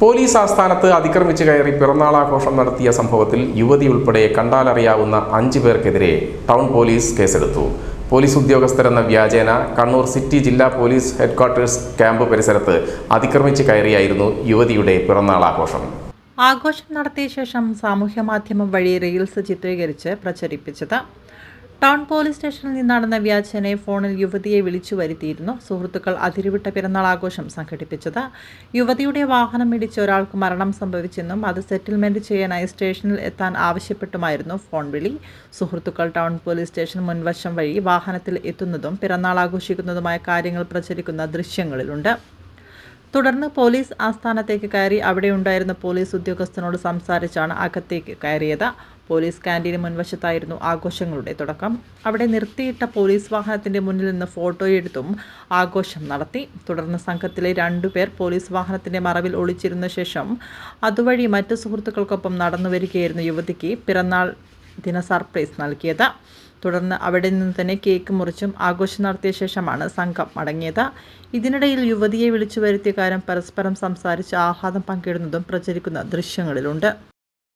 Police ആസ്ഥാനത്ത് അതിക്രമിച്ചു കയറി പിറന്നാളാഘോഷം നടത്തിയ സംഭവത്തിൽ യുവതി ഉൾപ്പെടെ കണ്ടാലറിയാവുന്ന അഞ്ചു പേർക്കെതിരെ ടൗൺ പോലീസ് കേസെടുത്തു. പോലീസ് ഉദ്യോഗസ്ഥരെന്ന വ്യാജേന കണ്ണൂർ സിറ്റി ജില്ലാ പോലീസ് ഹെഡ്ക്വാർട്ടേഴ്സ് ക്യാമ്പ് പരിസരത്ത് അതിക്രമിച്ച് കയറിയായിരുന്നു യുവതിയുടെ പിറന്നാളാഘോഷം ആഘോഷം നടത്തിയ ശേഷം സാമൂഹ്യ മാധ്യമം വഴി റീൽസ് ചിത്രീകരിച്ച് പ്രചരിപ്പിച്ചത് ടൗൺ പോലീസ് സ്റ്റേഷനിൽ നിന്നാണെന്ന വ്യാജനെ ഫോണിൽ യുവതിയെ വിളിച്ചു വരുത്തിയിരുന്നു. സുഹൃത്തുക്കൾ അതിരുവിട്ട പിറന്നാൾ ആഘോഷം സംഘടിപ്പിച്ചത്. യുവതിയുടെ വാഹനം ഇടിച്ച് ഒരാൾക്ക് മരണം സംഭവിച്ചെന്നും അത് സെറ്റിൽമെന്റ് ചെയ്യാനായി സ്റ്റേഷനിൽ എത്താൻ ആവശ്യപ്പെട്ടുമായിരുന്നു ഫോൺ വിളി. സുഹൃത്തുക്കൾ ടൗൺ പോലീസ് സ്റ്റേഷൻ മുൻവശം വഴി വാഹനത്തിൽ എത്തുന്നതും പിറന്നാൾ ആഘോഷിക്കുന്നതുമായ കാര്യങ്ങൾ പ്രചരിക്കുന്ന ദൃശ്യങ്ങളിലുണ്ട്. തുടർന്ന് പോലീസ് ആസ്ഥാനത്തേക്ക് കയറി അവിടെ ഉണ്ടായിരുന്ന പോലീസ് ഉദ്യോഗസ്ഥനോട് സംസാരിച്ചാണ് അകത്തേക്ക് കയറിയത്. പോലീസ് ക്യാന്റീന് മുൻവശത്തായിരുന്നു ആഘോഷങ്ങളുടെ തുടക്കം. അവിടെ നിർത്തിയിട്ട പോലീസ് വാഹനത്തിന്റെ മുന്നിൽ നിന്ന് ഫോട്ടോയെടുത്തും ആഘോഷം നടത്തി. തുടർന്ന് സംഘത്തിലെ രണ്ടുപേർ പോലീസ് വാഹനത്തിന്റെ മറവിൽ ഒളിച്ചിരുന്ന ശേഷം അതുവഴി മറ്റു സുഹൃത്തുക്കൾക്കൊപ്പം നടന്നു വരികയായിരുന്നു യുവതിക്ക് പിറന്നാൾ ദിന സർപ്രൈസ് നൽകിയത്. തുടർന്ന് അവിടെ നിന്ന് തന്നെ കേക്ക് മുറിച്ചും ആഘോഷം നടത്തിയ ശേഷമാണ് സംഘം മടങ്ങിയത്. ഇതിനിടയിൽ യുവതിയെ വിളിച്ചു വരുത്തിയ കാര്യം പരസ്പരം സംസാരിച്ച് ആഹ്ലാദം പങ്കിടുന്നതും പ്രചരിക്കുന്ന ദൃശ്യങ്ങളിലുണ്ട്.